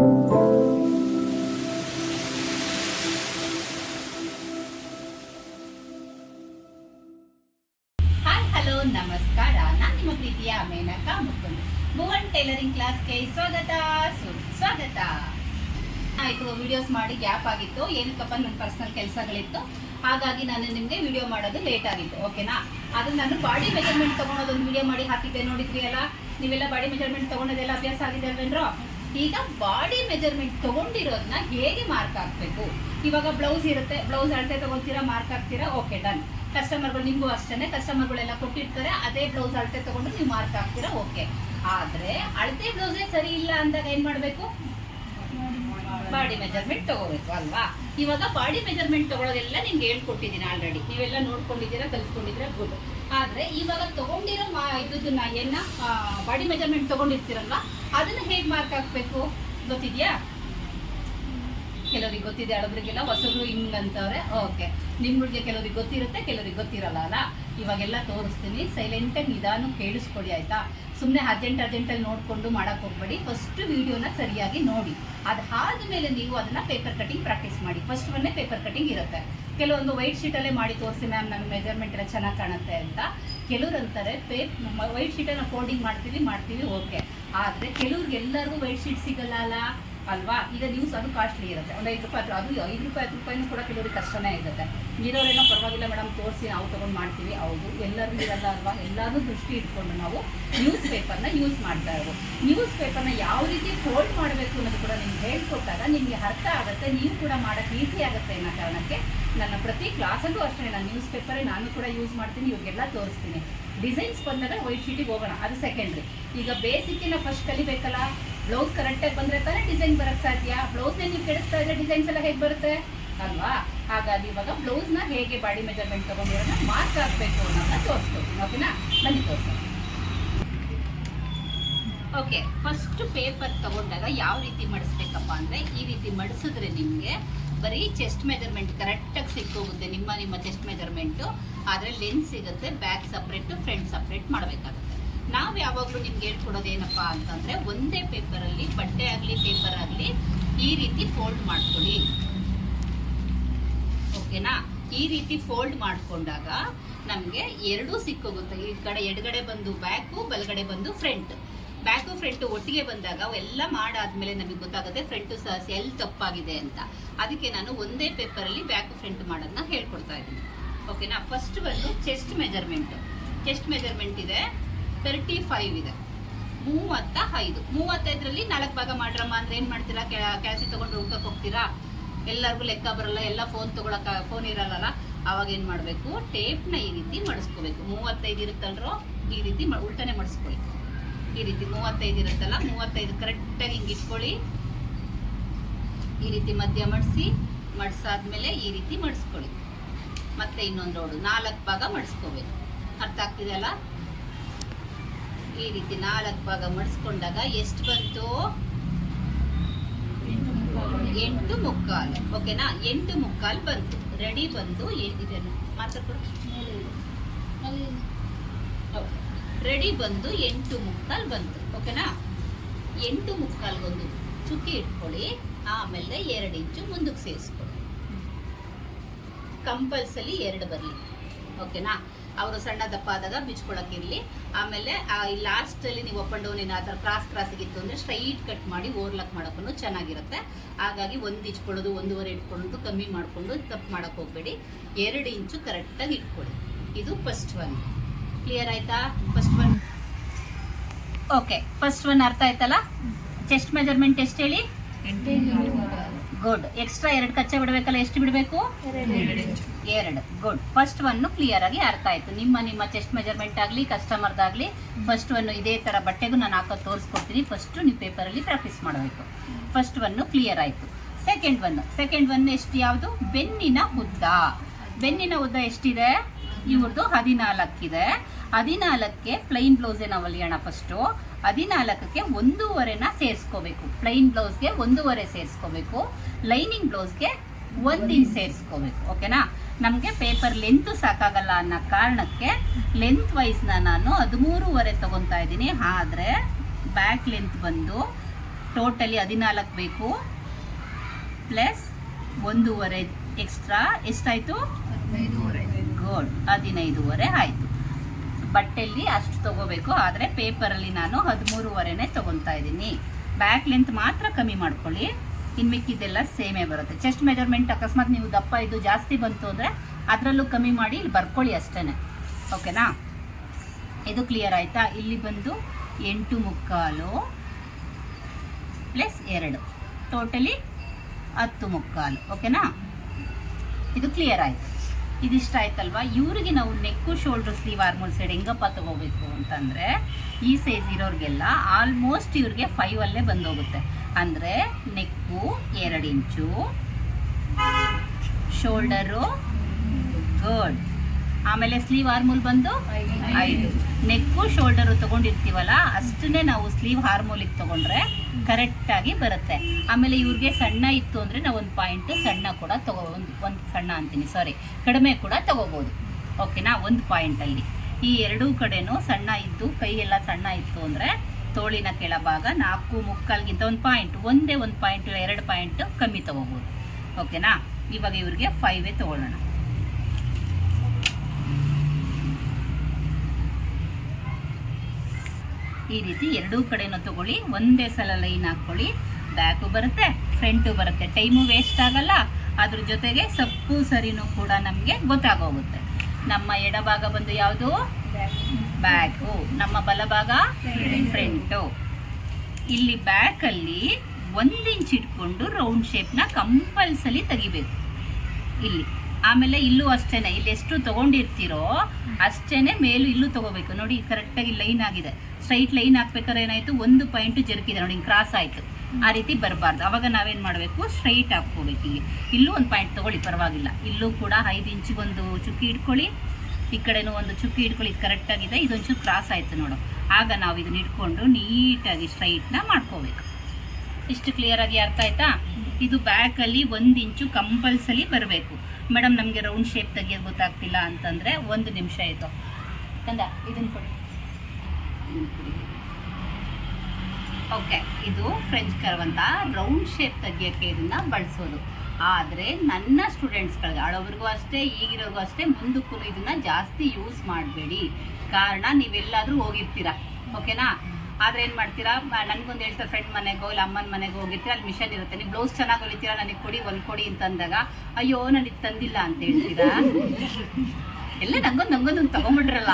Hi hello ನಮಸ್ಕಾರ ನಾನು ನಿಮ್ಮ ಪ್ರೀತಿಯ ಮೇನಕಾ ಮುಕುಂದ್ ಭುವನ್ ಟೈಲರಿಂಗ್ ಕ್ಲಾಸ್ಗೆ ಸ್ವಾಗತ. ಸ್ವಾಗತ. ಆಯಿತು ವಿಡಿಯೋಸ್ ಮಾಡಿ ಗ್ಯಾಪ್ ಆಗಿತ್ತು. ಏನಕ್ಕಪ್ಪ ನನ್ನ ಪರ್ಸನಲ್ ಕೆಲಸಗಳಿತ್ತು? ಹಾಗಾಗಿ ನಾನು ನಿಮಗೆ ವಿಡಿಯೋ ಮಾಡೋದು ಲೇಟ್ ಆಗಿತ್ತು. ಓಕೆನಾ ಅದು ನಾನು ಬಾಡಿ ಮೆಜರ್ಮೆಂಟ್ ತೊಗೊಳೋದೊಂದು ವಿಡಿಯೋ ಮಾಡಿ ಹಾಕಿದ್ದೆ. ನೋಡಿದ್ರಿ ಅಲ್ಲ ನೀವೆಲ್ಲ ಬಾಡಿ ಮೆಜರ್ಮೆಂಟ್ ತೊಗೊಳೋದೆಲ್ಲ ಅಭ್ಯಾಸ ಆಗಿದೆ ಅಲ್ವೇನ್ರೋ? ಈಗ ಬಾಡಿ ಮೆಜರ್ಮೆಂಟ್ ತಗೊಂಡಿರೋದನ್ನ ಹೇಗೆ ಮಾರ್ಕ್ ಹಾಕಬೇಕು? ಇವಾಗ ಬ್ಲೌಸ್ ಇರುತ್ತೆ ಬ್ಲೌಸ್ ಅಳತೆ ತಗೊಳ್ತೀರಾ ಮಾರ್ಕ್ ಹಾಕ್ತೀರಾ? ಓಕೆ ಡನ್ ಕಸ್ಟಮರ್ಗಳು ನಿಮಗೂ ಅಷ್ಟೇ ಕಸ್ಟಮರ್ಗಳೆಲ್ಲ ಕೊಟ್ಟಿರ್ತಾರೆ, ಅದೇ ಬ್ಲೌಸ್ ಅಳತೆ ತಗೊಂಡು ನೀವು ಮಾರ್ಕ್ ಹಾಕ್ತೀರಾ? ಓಕೆ ಆದ್ರೆ ಅಳತೆ ಬ್ಲೌಸೇ ಸರಿ ಇಲ್ಲ ಅಂದಾಗ ಏನ್ ಮಾಡಬೇಕು? ಬಾಡಿ ಮೆಜರ್ಮೆಂಟ್ ತಗೋಬೇಕು, ಅಲ್ವಾ? ಇವಾಗ ಬಾಡಿ ಮೆಜರ್ಮೆಂಟ್ ತಗೊಳ್ಳೋದೆಲ್ಲ ನಿಮ್ಗೆ ಹೇಳ್ಕೊಟ್ಟಿದ್ದೀನಿ ಆಲ್ರೆಡಿ ನೀವೆಲ್ಲ ನೋಡ್ಕೊಂಡಿದ್ದೀರಾ, ಕಲ್ತ್ಕೊಂಡಿದ್ದೀರಾ ಗುಡ್ ಆದ್ರೆ ಇವಾಗ ತಗೊಂಡಿರೋ ಇದನ್ನ ಏನ ಬಾಡಿ ಮೆಜರ್ಮೆಂಟ್ ತಗೊಂಡಿರ್ತೀರಲ್ವ? ಅದನ್ನ ಹೇಗೆ ಮಾರ್ಕ್ ಹಾಕ್ಬೇಕು? ಗೊತ್ತಿದ್ಯಾ? ಕೆಲವರಿಗೆ ಗೊತ್ತಿದೆ ಹಳಬ್ರಿಗೆಲ್ಲ ಹೊಸಬ್ರು ಹಿಂಗಂತವ್ರೆ ಓಕೆ ನಿಮ್ಗಳಿಗೆ ಕೆಲವರಿಗೆ ಗೊತ್ತಿರುತ್ತೆ, ಕೆಲವರಿಗೆ ಗೊತ್ತಿರಲ್ಲ ಅಲ್ಲ? ಇವಾಗೆಲ್ಲ ತೋರಿಸ್ತೀನಿ ಸೈಲೆಂಟಾಗಿ ನಿಧಾನ ಕೇಳಿಸ್ಕೊಡಿ, ಆಯ್ತಾ? ಸುಮ್ಮನೆ ಅರ್ಜೆಂಟ್ ಅರ್ಜೆಂಟಲ್ಲಿ ನೋಡಿಕೊಂಡು ಮಾಡೋಕ್ಕೆ ಹೋಗ್ಬೇಡಿ. ಫಸ್ಟ್ ವಿಡಿಯೋನ ಸರಿಯಾಗಿ ನೋಡಿ. ಅದಾದ್ಮೇಲೆ ನೀವು ಅದನ್ನ ಪೇಪರ್ ಕಟಿಂಗ್ ಪ್ರಾಕ್ಟೀಸ್ ಮಾಡಿ. ಫಸ್ಟ್ ಒಂದೇ ಪೇಪರ್ ಕಟಿಂಗ್ ಇರುತ್ತೆ. ಕೆಲವೊಂದು ವೈಟ್ ಶೀಟಲ್ಲೇ ಮಾಡಿ ತೋರಿಸಿ ಮ್ಯಾಮ್ ನನ್ನ ಮೆಜರ್ಮೆಂಟ್ ಎಲ್ಲ ಚೆನ್ನಾಗಿ ಕಾಣುತ್ತೆ ಅಂತ. ಕೆಲವ್ರು ಅಂತಾರೆ ಪೇ ವೈಟ್ ಶೀಟನ್ನು ಫೋಲ್ಡಿಂಗ್ ಮಾಡ್ತೀವಿ ಮಾಡ್ತೀವಿ ಓಕೆ ಆದರೆ ಕೆಲವ್ರಿಗೆ ಎಲ್ಲರಿಗೂ ವೈಟ್ ಶೀಟ್ ಸಿಗಲ್ಲ ಅಲ್ಲ. ಅಲ್ವಾ? ಈಗ ನ್ಯೂಸ್ ಅದು ಕಾಸ್ಟ್ಲಿ ಇರುತ್ತೆ. ಒಂದು ಐದು ರೂಪಾಯಿ ಅದು ಐದು ರೂಪಾಯಿ, ಹತ್ತು ರೂಪಾಯಿನೂ ಕೂಡ ಕೆಲವರಿಗೆ ಕಷ್ಟನೇ ಇರುತ್ತೆ. ಇರೋರೇನೋ ಪರವಾಗಿಲ್ಲ ಮೇಡಮ್ ತೋರಿಸಿ ನಾವು ತೊಗೊಂಡು ಮಾಡ್ತೀವಿ. ಹೌದು, ಎಲ್ಲರೂ ಇರಲ್ಲ ಅಲ್ವಾ? ಎಲ್ಲರೂ ದೃಷ್ಟಿ ಇಟ್ಕೊಂಡು ನಾವು ನ್ಯೂಸ್ ಪೇಪರ್ನ ಯೂಸ್ ಮಾಡ್ತಾ ಇರೋದು. ನ್ಯೂಸ್ ಪೇಪರ್ನ ಯಾವ ರೀತಿ ಫೋಲ್ಡ್ ಮಾಡಬೇಕು ಅನ್ನೋದು ಕೂಡ ನಿಮ್ಗೆ ಹೇಳ್ಕೊಟ್ಟಾಗ ನಿಮಗೆ ಅರ್ಥ ಆಗುತ್ತೆ. ನೀವು ಕೂಡ ಮಾಡೋಕ್ಕೆ ಈಸಿ ಆಗುತ್ತೆ ಅನ್ನೋ ಕಾರಣಕ್ಕೆ ನನ್ನ ಪ್ರತಿ ಕ್ಲಾಸಲ್ಲೂ ಅಷ್ಟೇ ನಾನು ನ್ಯೂಸ್ ಪೇಪರೇ ನಾನು ಕೂಡ ಯೂಸ್ ಮಾಡ್ತೀನಿ ಇವಾಗೆಲ್ಲ ತೋರಿಸ್ತೀನಿ. ಡಿಸೈನ್ಸ್ ಬಂದಾಗ ವೈಟ್ ಶೀಟಿಗೆ ಹೋಗೋಣ, ಅದು ಸೆಕೆಂಡ್ರಿ ಈಗ ಬೇಸಿಕ್ಕಿನ ಫಸ್ಟ್ ಕಲಿಬೇಕಲ್ಲ? ಬ್ಲೌಸ್ ಕರೆಕ್ಟಾಗಿ ಬಂದರೆ ತಾನೇ ಡಿಸೈನ್ ಬರಕ್ಕೆ ಸಾಧ್ಯ? ಬ್ಲೌಸ್ನೇ ನೀವು ಕೆಡಿಸ್ತಾ ಇದ್ರೆ ಡಿಸೈನ್ಸ್ ಎಲ್ಲ ಹೇಗೆ ಬರುತ್ತೆ? ಅಲ್ವಾ? ಹಾಗಾಗಿ ಇವಾಗ ಬ್ಲೌಸ್ನ ಹೇಗೆ ಬಾಡಿ ಮೆಜರ್ಮೆಂಟ್ ತೊಗೊಂಡಿರೋಣ ಮಾರ್ಕ್ ಹಾಕಬೇಕು ಅನ್ನೋದನ್ನ ತೋರಿಸ್ಕೊಡ್ತೀನಿ ಓಕೆನಾ? ಬನ್ನಿ ತೋರಿಸೋಣ ಓಕೆ ಫಸ್ಟ್ ಪೇಪರ್ ತಗೊಂಡಾಗ ಯಾವ ರೀತಿ ಮಡಿಸ್ಬೇಕಪ್ಪ ಅಂದರೆ ಈ ರೀತಿ ಮಡಿಸಿದ್ರೆ ನಿಮಗೆ ಬರೀ ಚೆಸ್ಟ್ ಮೆಜರ್ಮೆಂಟ್ ಕರೆಕ್ಟಾಗಿ ಸಿಕ್ಕೋಗುತ್ತೆ. ನಿಮ್ಮ ನಿಮ್ಮ ಚೆಸ್ಟ್ ಮೆಜರ್ಮೆಂಟು ಆದರೆ ಲೆನ್ಸ್ ಸಿಗುತ್ತೆ ಬ್ಯಾಕ್ ಸಪ್ರೇಟು ಫ್ರಂಟ್ ಸಪ್ರೇಟ್ ಮಾಡಬೇಕಾಗುತ್ತೆ. ನಾವು ಯಾವಾಗಲೂ ನಿಮ್ಗೆ ಹೇಳ್ಕೊಡೋದೇನಪ್ಪ ಅಂತಂದರೆ ಒಂದೇ ಪೇಪರಲ್ಲಿ ಬಟ್ಟೆ ಆಗಲಿ ಪೇಪರ್ ಆಗಲಿ ಈ ರೀತಿ ಫೋಲ್ಡ್ ಮಾಡ್ಕೊಳ್ಳಿ. ಓಕೆನಾ ಈ ರೀತಿ ಫೋಲ್ಡ್ ಮಾಡ್ಕೊಂಡಾಗ ನಮಗೆ ಎರಡೂ ಸಿಕ್ಕೋಗುತ್ತೆ. ಈ ಕಡೆ ಎಡಗಡೆ ಬಂದು ಬ್ಯಾಕು ಬಲಗಡೆ ಬಂದು ಫ್ರಂಟ್ ಬ್ಯಾಕು ಫ್ರಂಟ್ ಒಟ್ಟಿಗೆ ಬಂದಾಗ ಅವೆಲ್ಲ ಮಾಡಾದ್ಮೇಲೆ ನಮಗೆ ಗೊತ್ತಾಗುತ್ತೆ ಫ್ರಂಟ್ ಸಹ ಎಲ್ಲಿ ತಪ್ಪಾಗಿದೆ ಅಂತ. ಅದಕ್ಕೆ ನಾನು ಒಂದೇ ಪೇಪರಲ್ಲಿ ಬ್ಯಾಕು ಫ್ರಂಟ್ ಮಾಡೋದನ್ನ ಹೇಳ್ಕೊಡ್ತಾ ಇದ್ದೀನಿ. ಓಕೆನಾ ಫಸ್ಟ್ ಬಂದು ಚೆಸ್ಟ್ ಮೆಜರ್ಮೆಂಟ್ ಚೆಸ್ಟ್ ಮೆಜರ್ಮೆಂಟ್ ಇದೆ. ತರ್ಟಿ ಫೈವ್ ಇದೆ. ಮೂವತ್ತ ಐದು. ಮೂವತ್ತೈದರಲ್ಲಿ ನಾಲ್ಕು ಭಾಗ ಮಾಡ್ರಮ್ಮ ಅಂದ್ರೆ ಏನು ಮಾಡ್ತೀರಾ? ಕ್ಯಾಸಿ ತಗೊಂಡು ಹುಡ್ಕಕ್ಕೆ ಹೋಗ್ತೀರಾ? ಎಲ್ಲರಿಗೂ ಲೆಕ್ಕ ಬರಲ್ಲ, ಎಲ್ಲ ಫೋನ್ ತಗೊಳಕ ಫೋನ್ ಇರಲ್ಲ ಅವಾಗ ಏನು ಮಾಡಬೇಕು? ಟೇಪ್ನ ಈ ರೀತಿ ಮಡಿಸ್ಕೋಬೇಕು. ಮೂವತ್ತೈದು ಇರುತ್ತಲ್ರೋ? ಈ ರೀತಿ ಉಲ್ಟನೆ ಮಡಿಸ್ಕೊಳ್ಳಿ. ಈ ರೀತಿ ಮೂವತ್ತೈದು ಇರುತ್ತಲ್ಲ, ಮೂವತ್ತೈದು ಕರೆಕ್ಟಾಗಿ ಹಿಂಗೆ ಇಟ್ಕೊಳ್ಳಿ. ಈ ರೀತಿ ಮಧ್ಯ ಮಡಿಸಿ, ಮಡ್ಸಾದ್ಮೇಲೆ ಈ ರೀತಿ ಮಡಿಸ್ಕೊಳ್ಳಿ. ಮತ್ತೆ ಇನ್ನೊಂದು ರೋಡು ನಾಲ್ಕು ಭಾಗ ಮಡಿಸ್ಕೋಬೇಕು. ಅರ್ಥ ಆಗ್ತಿದೆ ಅಲ್ಲ? ಈ ರೀತಿ ನಾಲ್ಕು ಭಾಗ ಮಡಿಸ್ಕೊಂಡಾಗ ಎಷ್ಟು ಬಂತು? ಎಂಟು ಮುಕ್ಕಾಲು. ಓಕೆನಾ? ಎಂಟು ಮುಕ್ಕಾಲು ಬಂತು. ರೆಡಿ ಬಂದು ಇದನ್ನು ಮಾತ್ರ ರೆಡಿ ಬಂದು ಎಂಟು ಮುಕ್ಕಾಲು ಬಂತು. ಓಕೆನಾ? ಎಂಟು ಮುಕ್ಕಾಲ್ಗೊಂದು ಚುಕ್ಕಿ ಇಟ್ಕೊಳ್ಳಿ. ಆಮೇಲೆ ಎರಡು ಇಂಚು ಮುಂದಕ್ಕೆ ಸೇರಿಸ್ಕೊಳ್ಳಿ. ಕಂಪಲ್ಸರಿ ಎರಡು ಬರಲಿ. ಓಕೆನಾ? ಅವರು ಸಣ್ಣ ದಪ್ಪ ಆದಾಗ ಬಿಚ್ಕೊಳಕ್ಕಿರಲಿ ಆಮೇಲೆ ಲಾಸ್ಟಲ್ಲಿ ನೀವು ಅಪ್ ಡೌನ್ ಏನು ಆ ಥರ ಕ್ರಾಸ್ ಕ್ರಾಸಿಗಿತ್ತು ಅಂದರೆ ಸ್ಟ್ರೈಟ್ ಕಟ್ ಮಾಡಿ ಓರ್ಲಕ್ ಮಾಡೋಕ್ಕೂ ಚೆನ್ನಾಗಿರುತ್ತೆ. ಹಾಗಾಗಿ ಒಂದು ಇಚ್ಕೊಳ್ಳೋದು, ಒಂದೂವರೆ ಇಟ್ಕೊಳ್ಳೋದು, ಕಮ್ಮಿ ಮಾಡಿಕೊಂಡು ತಪ್ಪು ಮಾಡೋಕ್ಕೆ ಹೋಗಬೇಡಿ. ಎರಡು ಇಂಚು ಕರೆಕ್ಟಾಗಿ ಇಟ್ಕೊಳ್ಳಿ. ಇದು ಫಸ್ಟ್ ಒನ್ ಕ್ಲಿಯರ್ ಆಯ್ತಾ? First one okay first one ಅರ್ಥ ಆಯ್ತಲ್ಲ? ಚೆಸ್ಟ್ ಮೆಜರ್ಮೆಂಟ್ ಎಷ್ಟು ಹೇಳಿ? ಗುಡ್ ಎಕ್ಸ್ಟ್ರಾ ಎರಡು ಕಚ್ಚೆ ಬಿಡಬೇಕಲ್ಲ, ಎಷ್ಟು ಬಿಡಬೇಕು? ಎರಡು. ಗುಡ್ ಫಸ್ಟ್ ಒನ್ ಕ್ಲಿಯರ್ ಆಗಿ ಅರ್ಥ ಆಯ್ತು. ನಿಮ್ಮ ನಿಮ್ಮ ಚೆಸ್ಟ್ ಮೆಜರ್ಮೆಂಟ್ ಆಗಲಿ ಕಸ್ಟಮರ್ದಾಗಲಿ ಫಸ್ಟ್ ಒನ್ ಇದೇ ಥರ ಬಟ್ಟೆಗೂ ನಾನು ಹಾಕೋದು ತೋರಿಸ್ಕೊಡ್ತೀನಿ. ಫಸ್ಟ್ ನೀವು ಪೇಪರಲ್ಲಿ ಪ್ರಾಕ್ಟೀಸ್ ಮಾಡಬೇಕು. ಫಸ್ಟ್ ಒನ್ನು ಕ್ಲಿಯರ್ ಆಯಿತು. ಸೆಕೆಂಡ್ ಒನ್ ಸೆಕೆಂಡ್ ಒನ್ ಎಷ್ಟು ಯಾವುದು? ಬೆನ್ನಿನ ಉದ್ದ. ಬೆನ್ನಿನ ಉದ್ದ ಎಷ್ಟಿದೆ? ಇವ್ರದ್ದು ಹದಿನಾಲ್ಕಿದೆ. ಹದಿನಾಲ್ಕಕ್ಕೆ ಪ್ಲೈನ್ ಬ್ಲೌಸೇ ನಾವು ಹೊಲಿಯೋಣ ಫಸ್ಟು ಹದಿನಾಲ್ಕಕ್ಕೆ ಒಂದೂವರೆನ ಸೇರಿಸ್ಕೋಬೇಕು. ಪ್ಲೈನ್ ಬ್ಲೌಸ್ಗೆ ಒಂದೂವರೆ ಸೇರಿಸ್ಕೋಬೇಕು. ಲೈನಿಂಗ್ ಬ್ಲೌಸ್ಗೆ ಒಂದು ಇಂಚ್ ಸೇರಿಸ್ಕೋಬೇಕು. ಓಕೆನಾ ನಮಗೆ ಪೇಪರ್ ಲೆಂತ್ ಸಾಕಾಗಲ್ಲ ಅನ್ನೋ ಕಾರಣಕ್ಕೆ ಲೆಂತ್ ವೈಸ್ನ ನಾನು ಹದಿಮೂರುವರೆ ತೊಗೊತಾ ಇದ್ದೀನಿ. ಆದರೆ ಬ್ಯಾಕ್ ಲೆಂತ್ ಬಂದು ಟೋಟಲಿ ಹದಿನಾಲ್ಕು ಬೇಕು. ಪ್ಲಸ್ ಒಂದೂವರೆ ಎಕ್ಸ್ಟ್ರಾ ಎಷ್ಟಾಯಿತು? ಗುಡ್ ಹದಿನೈದೂವರೆ ಆಯಿತು. ಬಟ್ಟೆಯಲ್ಲಿ ಅಷ್ಟು ತಗೋಬೇಕು. ಆದರೆ ಪೇಪರಲ್ಲಿ ನಾನು ಹದಿಮೂರುವರೆನೇ ತೊಗೊತಾ ಇದ್ದೀನಿ. ಬ್ಯಾಕ್ ಲೆಂತ್ ಮಾತ್ರ ಕಮ್ಮಿ ಮಾಡ್ಕೊಳ್ಳಿ. ಇನ್ನು ಮಿಕ್ಕಿದ್ದೆಲ್ಲ ಸೇಮೇ ಬರುತ್ತೆ. ಚೆಸ್ಟ್ ಮೆಜರ್ಮೆಂಟ್ ಅಕಸ್ಮಾತ್ ನೀವು ದಪ್ಪ ಇದು ಜಾಸ್ತಿ ಬಂತು ಅಂದರೆ ಅದರಲ್ಲೂ ಕಮ್ಮಿ ಮಾಡಿ ಇಲ್ಲಿ ಬರ್ಕೊಳ್ಳಿ ಅಷ್ಟೇ ಓಕೆನಾ ಇದು ಕ್ಲಿಯರ್ ಆಯಿತಾ? ಇಲ್ಲಿ ಬಂದು ಎಂಟು ಮುಕ್ಕಾಲು ಪ್ಲಸ್ ಎರಡು. ಟೋಟಲಿ ಹತ್ತು ಮುಕ್ಕಾಲು. ಓಕೆನಾ ಇದು ಕ್ಲಿಯರ್ ಆಯಿತು. ಇದಿಷ್ಟ ಆಯ್ತಲ್ವಾ? ಇವ್ರಿಗೆ ನಾವು neck shoulder sleeve armhole side ಹೆಂಗಪ್ಪ ತಗೋಬೇಕು ಅಂತಂದರೆ, ಈ ಸೈಜ್ ಇರೋರಿಗೆಲ್ಲ ಆಲ್ಮೋಸ್ಟ್ ಇವ್ರಿಗೆ ಫೈವ್ ಅಲ್ಲೇ ಬಂದೋಗುತ್ತೆ. ಅಂದರೆ ನೆಕ್ಕು ಎರಡು ಇಂಚು ಶೋಲ್ಡರು ಗರ್ಡ್ ಆಮೇಲೆ ಸ್ಲೀವ್ ಹಾರ್ಮೋಲ್ ಬಂದು ಐದು. ನೆಕ್ಕು ಶೋಲ್ಡರು ತಗೊಂಡಿರ್ತೀವಲ್ಲ, ಅಷ್ಟನ್ನೇ ನಾವು ಸ್ಲೀವ್ ಹಾರ್ಮೋಲಿಗೆ ತಗೊಂಡ್ರೆ ಕರೆಕ್ಟಾಗಿ ಬರುತ್ತೆ. ಆಮೇಲೆ ಇವ್ರಿಗೆ ಸಣ್ಣ ಇತ್ತು ಅಂದರೆ ನಾವು ಒಂದು ಪಾಯಿಂಟ್ ಸಣ್ಣ ಕೂಡ ತಗೋ ಒಂದು ಒಂದು ಸಣ್ಣ ಅಂತೀನಿ ಸಾರಿ ಕಡಿಮೆ ಕೂಡ ತಗೋಬೋದು. ಓಕೆನಾ ಒಂದು ಪಾಯಿಂಟಲ್ಲಿ ಈ ಎರಡೂ ಕಡೆನೂ ಸಣ್ಣ ಇದ್ದು, ಕೈ ಎಲ್ಲ ಸಣ್ಣ ಇತ್ತು ಅಂದರೆ ತೋಳಿನ ಕೆಳಭಾಗ ನಾಲ್ಕು ಮುಕ್ಕಾಲ್ಗಿಂತ ಒಂದು ಪಾಯಿಂಟ್ ಒಂದೇ ಒಂದು ಪಾಯಿಂಟ್ ಎರಡು ಪಾಯಿಂಟ್ ಕಮ್ಮಿ ತಗೋಬೋದು. ಓಕೆನಾ ಇವಾಗ ಇವ್ರಿಗೆ ಫೈವೇ ತಗೊಳ್ಳೋಣ. ಈ ರೀತಿ ಎರಡೂ ಕಡೆನೂ ತಗೊಳ್ಳಿ. ಒಂದೇ ಸಲ ಲೈನ್ ಹಾಕ್ಕೊಳ್ಳಿ. ಬ್ಯಾಕು ಬರುತ್ತೆ, ಫ್ರಂಟು ಬರುತ್ತೆ. ಟೈಮು ವೇಸ್ಟ್ ಆಗಲ್ಲ. ಅದ್ರ ಜೊತೆಗೆ ಸಪ್ಪು ಸರಿನೂ ಕೂಡ ನಮಗೆ ಗೊತ್ತಾಗೋಗುತ್ತೆ. ನಮ್ಮ ಎಡಭಾಗ ಬಂದು ಯಾವುದು? ಬ್ಯಾಕು. ನಮ್ಮ ಬಲಭಾಗ ಫ್ರಂಟು. ಇಲ್ಲಿ ಬ್ಯಾಕಲ್ಲಿ ಒಂದು ಇಂಚ್ ಇಟ್ಕೊಂಡು ರೌಂಡ್ ಶೇಪ್ನ ಕಂಪಲ್ಸರಿ ತೆಗಿಬೇಕು. ಇಲ್ಲಿ. ಆಮೇಲೆ ಇಲ್ಲೂ ಅಷ್ಟೇ ಇಲ್ಲಿ ಎಷ್ಟು ತಗೊಂಡಿರ್ತೀರೋ ಅಷ್ಟೇ ಮೇಲೂ ಇಲ್ಲೂ ತಗೋಬೇಕು. ನೋಡಿ, ಕರೆಕ್ಟಾಗಿ ಲೈನ್ ಆಗಿದೆ. ಸ್ಟ್ರೈಟ್ ಲೈನ್ ಹಾಕ್ಬೇಕಾದ್ರೆ ಏನಾಯ್ತು? ಒಂದು ಪಾಯಿಂಟ್ ಜರುಕಿದೆ. ನೋಡಿ ಕ್ರಾಸ್ ಆಯಿತು. ಆ ರೀತಿ ಬರಬಾರ್ದು. ಅವಾಗ ನಾವೇನು ಮಾಡಬೇಕು? ಸ್ಟ್ರೈಟ್ ಹಾಕ್ಕೋಬೇಕು ಇಲ್ಲಿ ಇಲ್ಲೂ ಒಂದು ಪಾಯಿಂಟ್ ತಗೊಳ್ಳಿ, ಪರವಾಗಿಲ್ಲ. ಇಲ್ಲೂ ಕೂಡ ಐದು ಇಂಚಿಗೊಂದು ಚುಕ್ಕಿ ಇಟ್ಕೊಳ್ಳಿ. ಈ ಕಡೆನೂ ಒಂದು ಚುಕ್ಕಿ ಇಟ್ಕೊಳ್ಳಿ. ಇದು ಕರೆಕ್ಟಾಗಿದೆ ಇದೊಂಚೂರು ಕ್ರಾಸ್ ಆಯಿತು ನೋಡು. ಆಗ ನಾವು ಇದನ್ನ ಇಟ್ಕೊಂಡು ನೀಟಾಗಿ ಸ್ಟ್ರೈಟ್ನ ಮಾಡ್ಕೋಬೇಕು. ಇಷ್ಟು ಕ್ಲಿಯರ್ ಆಗಿ ಅರ್ಥ ಆಯ್ತಾ? ಇದು ಬ್ಯಾಕಲ್ಲಿ ಒಂದು ಇಂಚು ಕಂಪಲ್ಸರಿ ಬರಬೇಕು. ಮೇಡಮ್, ನಮಗೆ ರೌಂಡ್ ಶೇಪ್ ತೆಗಿಯೋದು ಗೊತ್ತಾಗ್ತಿಲ್ಲ ಅಂತಂದರೆ ಒಂದು ನಿಮಿಷ ಆಯಿತು. ಕಂದ ಇದನ್ನು ಕೊಡಿ. ಓಕೆ ಇದು ಫ್ರೆಂಚ್ ಕರ್ವ್ ಅಂತ ರೌಂಡ್ ಶೇಪ್ ತೆಗಿಯೋಕ್ಕೆ ಇದನ್ನ ಬಳಸೋದು. ಆದರೆ ನನ್ನ ಸ್ಟೂಡೆಂಟ್ಸ್ಗಳಿಗೆ ಹಳವ್ರಿಗೂ ಅಷ್ಟೇ ಈಗಿರೋರ್ಗೂ ಅಷ್ಟೇ ಮುಂದಕ್ಕೂ ಇದನ್ನ ಜಾಸ್ತಿ ಯೂಸ್ ಮಾಡಬೇಡಿ. ಕಾರಣ ನೀವೆಲ್ಲಾದರೂ ಹೋಗಿರ್ತೀರ? ಓಕೆನಾ? ಆದ್ರೆ ಏನು ಮಾಡ್ತೀರಾ? ನನಗೊಂದು ಹೇಳ್ತಾರೆ ಫ್ರೆಂಡ್ ಮನೆಗೋ ಇಲ್ಲ ಅಮ್ಮನ ಮನೆಗೋ ಹೋಗಿರ್ತೀರ? ಅಲ್ಲಿ ಮಿಷನ್ ಇರುತ್ತೆ. ನೀವು ಬ್ಲೌಸ್ ಚೆನ್ನಾಗಿ ಹೊಲಿತೀರಾ? ನನಗೆ ಕೊಡಿ ಹೊಲ್ಕೊಡಿ ಅಂತ ಅಂದಾಗ ಅಯ್ಯೋ ನನಗೆ ತಂದಿಲ್ಲ ಅಂತ ಹೇಳ್ತೀರಾ? ಎಲ್ಲ ನಂಗೊಂದು ನಂಗೊಂದು ತಗೊಂಬಿಟ್ರಲ್ಲ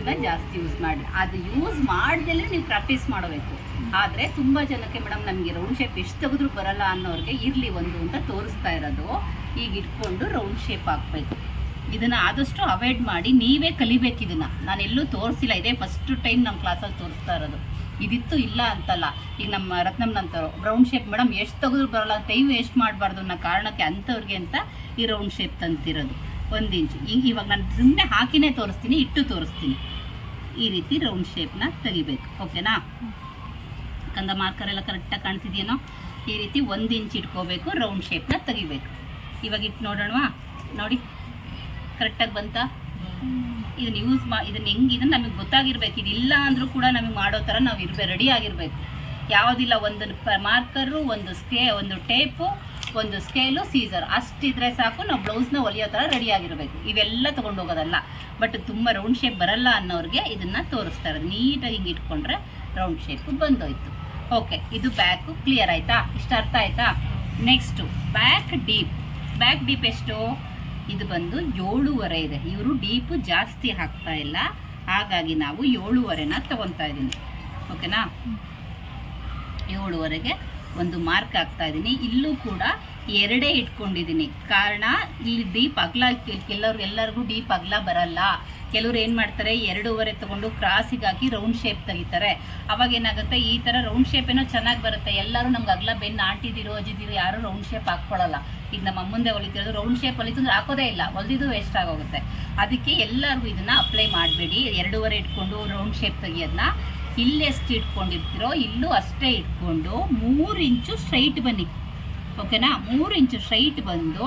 ಇದನ್ನ ಜಾಸ್ತಿ ಯೂಸ್ ಮಾಡಿ ಅದು ಯೂಸ್ ಮಾಡ್ದಲೇ ನೀವು ಪ್ರಾಕ್ಟೀಸ್ ಮಾಡಬೇಕು. ಆದರೆ ತುಂಬ ಜನಕ್ಕೆ ಮೇಡಮ್ ನಮಗೆ ರೌಂಡ್ ಶೇಪ್ ಎಷ್ಟು ತೆಗೆದ್ರೂ ಬರಲ್ಲ ಅನ್ನೋರಿಗೆ ಇರಲಿ ಒಂದು ಅಂತ ತೋರಿಸ್ತಾ ಇರೋದು. ಈಗ ಇಟ್ಕೊಂಡು ರೌಂಡ್ ಶೇಪ್ ಹಾಕ್ಬೇಕು. ಇದನ್ನ ಆದಷ್ಟು ಅವಾಯ್ಡ್ ಮಾಡಿ, ನೀವೇ ಕಲಿಬೇಕು ಇದನ್ನ. ನಾನು ಎಲ್ಲೂ ತೋರಿಸಿಲ್ಲ. ಇದೇ ಫಸ್ಟ್ ಟೈಮ್ ನಮ್ಮ ಕ್ಲಾಸಲ್ಲಿ ತೋರಿಸ್ತಾ ಇರೋದು. ಇದಿತ್ತು ಇಲ್ಲ ಅಂತಲ್ಲ. ಈಗ ನಮ್ಮ ರತ್ನಮ್ನಂತವ್ರು ರೌಂಡ್ ಶೇಪ್ ಮೇಡಮ್ ಎಷ್ಟು ತೆಗೆದ್ರು ಬರಲ್ಲ. ಟೈಮ್ ವೇಸ್ಟ್ ಮಾಡಬಾರ್ದು ಅನ್ನೋ ಕಾರಣಕ್ಕೆ ಅಂಥವ್ರಿಗೆ ಅಂತ ಈ ರೌಂಡ್ ಶೇಪ್ ತಂತಿರೋದು. ಒಂದು ಇಂಚು ಈಗ ಇವಾಗ ನಾನು ಸುಮ್ಮನೆ ಹಾಕಿನೇ ತೋರಿಸ್ತೀನಿ, ಇಟ್ಟು ತೋರಿಸ್ತೀನಿ. ಈ ರೀತಿ ರೌಂಡ್ ಶೇಪ್ನ ತೆಗಿಬೇಕು. ಓಕೆನಾ ಕಂದ ಮಾರ್ಕರ್ ಎಲ್ಲ ಕರೆಕ್ಟಾಗಿ ಕಾಣ್ತಿದೆಯೇನೋ? ಈ ರೀತಿ ಒಂದು ಇಂಚ್ ಇಟ್ಕೋಬೇಕು ರೌಂಡ್ ಶೇಪ್ನ ತೆಗಿಬೇಕು. ಇವಾಗ ಇಟ್ಟು ನೋಡೋಣವಾ? ನೋಡಿ. ಕರೆಕ್ಟಾಗಿ ಬಂತಾ? ಇದನ್ನ ಯೂಸ್ ಮಾ ಇದನ್ನ ಹೆಂಗಿದೆ ನಮಗೆ ಗೊತ್ತಾಗಿರ್ಬೇಕು. ಇದಿಲ್ಲ ಅಂದರೂ ಕೂಡ ನಮಗೆ ಮಾಡೋ ಥರ ನಾವು ಇರಬೇಕು ರೆಡಿ ಆಗಿರಬೇಕು. ಯಾವುದಿಲ್ಲ ಒಂದು ಮಾರ್ಕರು ಒಂದು ಸ್ಕೇ ಒಂದು ಟೇಪು ಒಂದು ಸ್ಕೇಲು ಸೀಸರ್ ಅಷ್ಟಿದ್ರೆ ಸಾಕು, ನಾವು ಬ್ಲೌಸ್ನ ಹೊಲಿಯೋ ಥರ ರೆಡಿ ಆಗಿರಬೇಕು. ಇವೆಲ್ಲ ತೊಗೊಂಡು ಹೋಗೋದಲ್ಲ. ಬಟ್ ತುಂಬ ರೌಂಡ್ ಶೇಪ್ ಬರಲ್ಲ ಅನ್ನೋರಿಗೆ ಇದನ್ನು ತೋರಿಸ್ತಾರೆ ನೀಟಾಗಿ ಹಿಂಗೆ ಇಟ್ಕೊಂಡ್ರೆ ರೌಂಡ್ ಶೇಪ್ ಬಂದೋಯ್ತು. ಓಕೆ ಇದು ಬ್ಯಾಕು ಕ್ಲಿಯರ್ ಆಯಿತಾ? ಇಷ್ಟು ಅರ್ಥ ಆಯಿತಾ? Next back deep back deep ಎಷ್ಟು? ಇದು ಬಂದು ಏಳುವರೆ ಇದೆ. ಇವರು ಡೀಪು ಜಾಸ್ತಿ ಹಾಕ್ತಾ ಇಲ್ಲ. ಹಾಗಾಗಿ ನಾವು ಏಳುವರೆನ ತಗೊತಾ ಇದ್ದೀನಿ. ಓಕೆನಾ ಏಳುವರೆಗೆ ಒಂದು ಮಾರ್ಕ್ ಹಾಕ್ತಾ ಇದ್ದೀನಿ. ಇಲ್ಲೂ ಕೂಡ ಎರಡೇ ಇಟ್ಕೊಂಡಿದ್ದೀನಿ. ಕಾರಣ, ಇಲ್ಲಿ ಡೀಪ್ ಅಗಲ ಕೆಲವ್ರು ಎಲ್ಲರಿಗೂ ಡೀಪ್ ಅಗಲ ಬರಲ್ಲ. ಕೆಲವ್ರು ಏನು ಮಾಡ್ತಾರೆ, ಎರಡೂವರೆ ತೊಗೊಂಡು ಕ್ರಾಸಿಗೆ ಹಾಕಿ ರೌಂಡ್ ಶೇಪ್ ತೆಗಿತಾರೆ. ಅವಾಗ ಏನಾಗುತ್ತೆ, ಈ ಥರ ರೌಂಡ್ ಶೇಪ್ ಏನೋ ಚೆನ್ನಾಗಿ ಬರುತ್ತೆ. ಎಲ್ಲರೂ ನಮ್ಗೆ ಅಗಲ ಬೆನ್ನು ಆಂಟಿದಿರೋ, ಅಜ್ಜಿದಿರೋ ಯಾರು ರೌಂಡ್ ಶೇಪ್ ಹಾಕ್ಕೊಳ್ಳಲ್ಲ ಈಗ ನಮ್ಮ ಮುಂದೆ ಹೊಲಿತಿರೋದು ರೌಂಡ್ ಶೇಪ್ ಹೊಲಿತಂದ್ರೆ ಹಾಕೋದೇ ಇಲ್ಲ. ಹೊಲಿದು ವೇಸ್ಟ್ ಆಗೋಗುತ್ತೆ. ಅದಕ್ಕೆ ಎಲ್ಲರಿಗೂ ಇದನ್ನು ಅಪ್ಲೈ ಮಾಡಬೇಡಿ. ಎರಡೂವರೆ ಇಟ್ಕೊಂಡು ರೌಂಡ್ ಶೇಪ್ ತೆಗಿಯೋದನ್ನ ಇಲ್ಲಿ ಎಷ್ಟು ಇಟ್ಕೊಂಡಿರ್ತೀರೋ ಇಲ್ಲೂ ಅಷ್ಟೇ ಇಟ್ಕೊಂಡು ಮೂರು ಇಂಚು ಸ್ಟ್ರೈಟ್ ಬನ್ನಿ. ಓಕೆನಾ ಮೂರು ಇಂಚು ಸ್ಟ್ರೈಟ್ ಬಂದು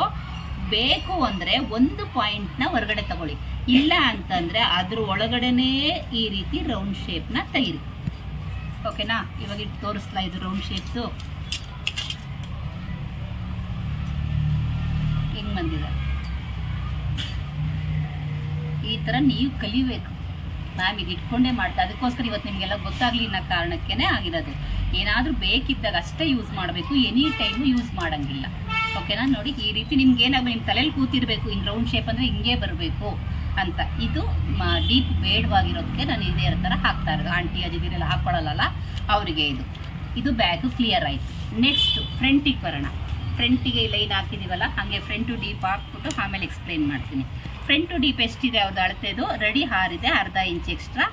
ಬೇಕು ಅಂದರೆ ಒಂದು ಪಾಯಿಂಟ್ನ ಹೊರಗಡೆ ತಗೊಳ್ಳಿ. ಇಲ್ಲ ಅಂತಂದರೆ ಅದ್ರ ಒಳಗಡೆನೇ ಈ ರೀತಿ ರೌಂಡ್ ಶೇಪ್ನ ತೆಗಿರಿ. ಓಕೆನಾ ಇವಾಗ ಇಟ್ಟು ತೋರಿಸ್ಲಾ ಇದು ರೌಂಡ್ ಶೇಪ್ಸು ಹೆಂಗ್ ಬಂದಿದೆ? ಈ ಥರ ನೀವು ಕಲಿಬೇಕು. ಮ್ಯಾಮ್ ಈಗ ಇಟ್ಕೊಂಡೇ ಮಾಡ್ತಾ, ಅದಕ್ಕೋಸ್ಕರ ಇವತ್ತು ನಿಮಗೆಲ್ಲ ಗೊತ್ತಾಗಲಿ ಅನ್ನೋ ಕಾರಣಕ್ಕೇ ಆಗಿರೋದು. ಏನಾದರೂ ಬೇಕಿದ್ದಾಗ ಅಷ್ಟೇ ಯೂಸ್ ಮಾಡಬೇಕು ಎನಿ ಟೈಮು ಯೂಸ್ ಮಾಡೋಂಗಿಲ್ಲ. ಓಕೆನಾ ನೋಡಿ, ಈ ರೀತಿ ನಿಮ್ಗೆ ಏನಾಗಬೇಕು ನಿಮ್ಮ ತಲೆಯಲ್ಲಿ ಕೂತಿರಬೇಕು ಹಿಂಗೆ ರೌಂಡ್ ಶೇಪ್ ಅಂದರೆ ಹಿಂಗೆ ಬರಬೇಕು ಅಂತ. ಇದು ಡೀಪ್ ಬೇಡವಾಗಿರೋದಕ್ಕೆ ನಾನು ಇದೇ ಥರ ಹಾಕ್ತಾ ಇರೋದು. ಆಂಟಿ ಅಜಿದಿರೆಲ್ಲ ಹಾಕ್ಕೊಳ್ಳಲ್ಲ ಅವರಿಗೆ ಇದು. ಇದು ಬ್ಯಾಗು ಕ್ಲಿಯರ್ ಆಯಿತು. ನೆಕ್ಸ್ಟ್ ಫ್ರಂಟಿಗೆ ಬರೋಣ. ಫ್ರಂಟಿಗೆ ಲೈನ್ ಹಾಕಿದ್ದೀವಲ್ಲ ಹಾಗೆ ಫ್ರಂಟು ಡೀಪ್ ಹಾಕ್ಬಿಟ್ಟು ಆಮೇಲೆ ಎಕ್ಸ್ಪ್ಲೇನ್ ಮಾಡ್ತೀನಿ. ಫ್ರಂಟು ಡೀಪ್ ಎಷ್ಟಿದೆ ಅವ್ರದ್ದು ಅಳತೆದು. ರೆಡಿ ಹಾರಿದೆ, ಅರ್ಧ ಇಂಚ್ ಎಕ್ಸ್ಟ್ರಾ,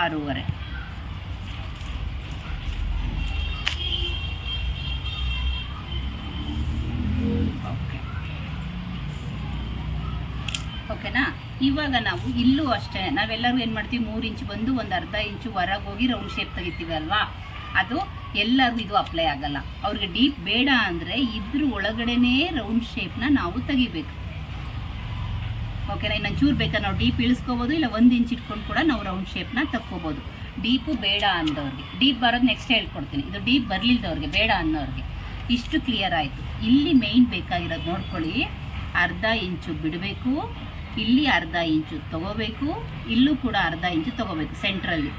ಆರೂವರೆ. ಓಕೆ ಓಕೆನಾ ಇವಾಗ ನಾವು ಇಲ್ಲೂ ಅಷ್ಟೇ. ನಾವೆಲ್ಲರೂ ಏನು ಮಾಡ್ತೀವಿ? ಮೂರು ಇಂಚ್ ಬಂದು ಒಂದು ಅರ್ಧ ಇಂಚು ಹೊರಗೆ ಹೋಗಿ ರೌಂಡ್ ಶೇಪ್ ತೆಗಿತೀವಿ ಅಲ್ವಾ? ಅದು ಎಲ್ಲರಿಗೂ ಇದು ಅಪ್ಲೈ ಆಗಲ್ಲ. ಅವ್ರಿಗೆ ಡೀಪ್ ಬೇಡ ಅಂದರೆ ಇದ್ರ ಒಳಗಡೆನೇ ರೌಂಡ್ ಶೇಪ್ನ ನಾವು ತೆಗಿಬೇಕು. ಓಕೆನಾ ಇನ್ನೊಂದು ಚೂರು ಬೇಕಾ? ನಾವು ಡೀಪ್ ಇಳಿಸ್ಕೋಬೋದು, ಇಲ್ಲ ಒಂದು ಇಂಚ್ ಇಟ್ಕೊಂಡು ಕೂಡ ನಾವು ರೌಂಡ್ ಶೇಪ್ನ ತಕ್ಕೋಬೋದು. ಡೀಪು ಬೇಡ ಅಂದವ್ರಿಗೆ ಡೀಪ್ ಬರೋದು ನೆಕ್ಸ್ಟ್ ಹೇಳ್ಕೊಡ್ತೀನಿ. ಇದು ಡೀಪ್ ಬರಲಿಲ್ಲದವ್ರಿಗೆ ಬೇಡ ಅನ್ನೋರಿಗೆ. ಇಷ್ಟು ಕ್ಲಿಯರ್ ಆಯಿತು. ಇಲ್ಲಿ ಮೇಯ್ನ್ ಬೇಕಾಗಿರೋದು ನೋಡ್ಕೊಳ್ಳಿ. ಅರ್ಧ ಇಂಚು ಬಿಡಬೇಕು. ಇಲ್ಲಿ ಅರ್ಧ ಇಂಚು ತಗೋಬೇಕು. ಇಲ್ಲೂ ಕೂಡ ಅರ್ಧ ಇಂಚು ತಗೋಬೇಕು ಸೆಂಟ್ರಲ್ಲಿ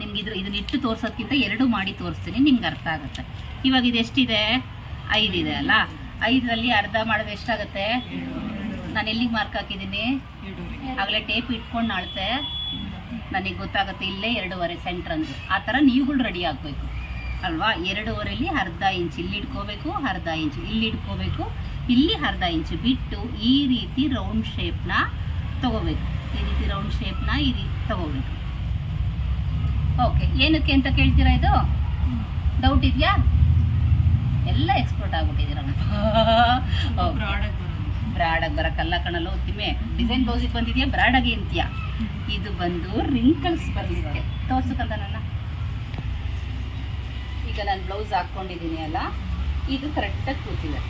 ನಿಮ್ಗೆ ಇದ್ರ ಇದನ್ನ ಇಟ್ಟು ತೋರ್ಸೋದ್ಕಿಂತ ಎರಡು ಮಾಡಿ ತೋರಿಸ್ತೀನಿ, ನಿಮ್ಗೆ ಅರ್ಥ ಆಗುತ್ತೆ. ಇವಾಗ ಇದು ಎಷ್ಟಿದೆ ಐದಿದೆ ಅಲ್ಲ? ಐದರಲ್ಲಿ ಅರ್ಧ ಮಾಡೋದು ಎಷ್ಟಾಗುತ್ತೆ? ನಾನು ಎಲ್ಲಿಗೆ ಮಾರ್ಕ್ ಹಾಕಿದ್ದೀನಿ ಆಗಲೇ ಟೇಪ್ ಇಟ್ಕೊಂಡು ಅಳತೆ ನನಗೆ ಗೊತ್ತಾಗುತ್ತೆ ಇಲ್ಲೇ ಎರಡೂವರೆ ಸೆಂಟ್ರ್ ಅಂದರೆ. ಆ ಥರ ನೀವುಗಳು ರೆಡಿ ಆಗಬೇಕು. ಅಲ್ವಾ? ಎರಡೂವರೆಲಿ ಅರ್ಧ ಇಂಚ್ ಇಲ್ಲಿ ಇಟ್ಕೋಬೇಕು, ಅರ್ಧ ಇಂಚ್ ಇಲ್ಲಿ ಇಟ್ಕೋಬೇಕು, ಇಲ್ಲಿ ಅರ್ಧ ಇಂಚ್ ಬಿಟ್ಟು ಈ ರೀತಿ ರೌಂಡ್ ಶೇಪ್ನ ತಗೋಬೇಕು. ಈ ರೀತಿ ರೌಂಡ್ ಶೇಪ್ನ ಈ ರೀತಿ ತಗೋಬೇಕು. ಓಕೆ ಏನಕ್ಕೆ ಅಂತ ಕೇಳ್ತೀರಾ ಇದು? ಡೌಟ್ ಇದೆಯಾ? ಎಲ್ಲ ಎಕ್ಸ್ಪೋರ್ಟ್ ಆಗ್ಬಿಟ್ಟಿದ್ದೀರ ಬ್ರಾಡಾಗಿ ಬರಕ್ಕಲ್ಲ ಕಣಲ್ಲ, ತಿಮ್ಮೆ. ಡಿಸೈನ್ ಬ್ಲೌಸಿಗೆ ಬಂದಿದೆಯಾ? ಬ್ರಾಡಾಗಿ ಅಂತೀಯ? ಇದು ಬಂದು ರಿಂಕಲ್ಸ್ ಬರಲಿಕ್ಕೆ. ತೋರ್ಸಕ್ಕಂತ ನನ್ನ. ಈಗ ನಾನು ಬ್ಲೌಸ್ ಹಾಕ್ಕೊಂಡಿದ್ದೀನಿ ಅಲ್ಲ, ಇದು ಕರೆಕ್ಟಾಗಿ ಕೂತಿದೆ.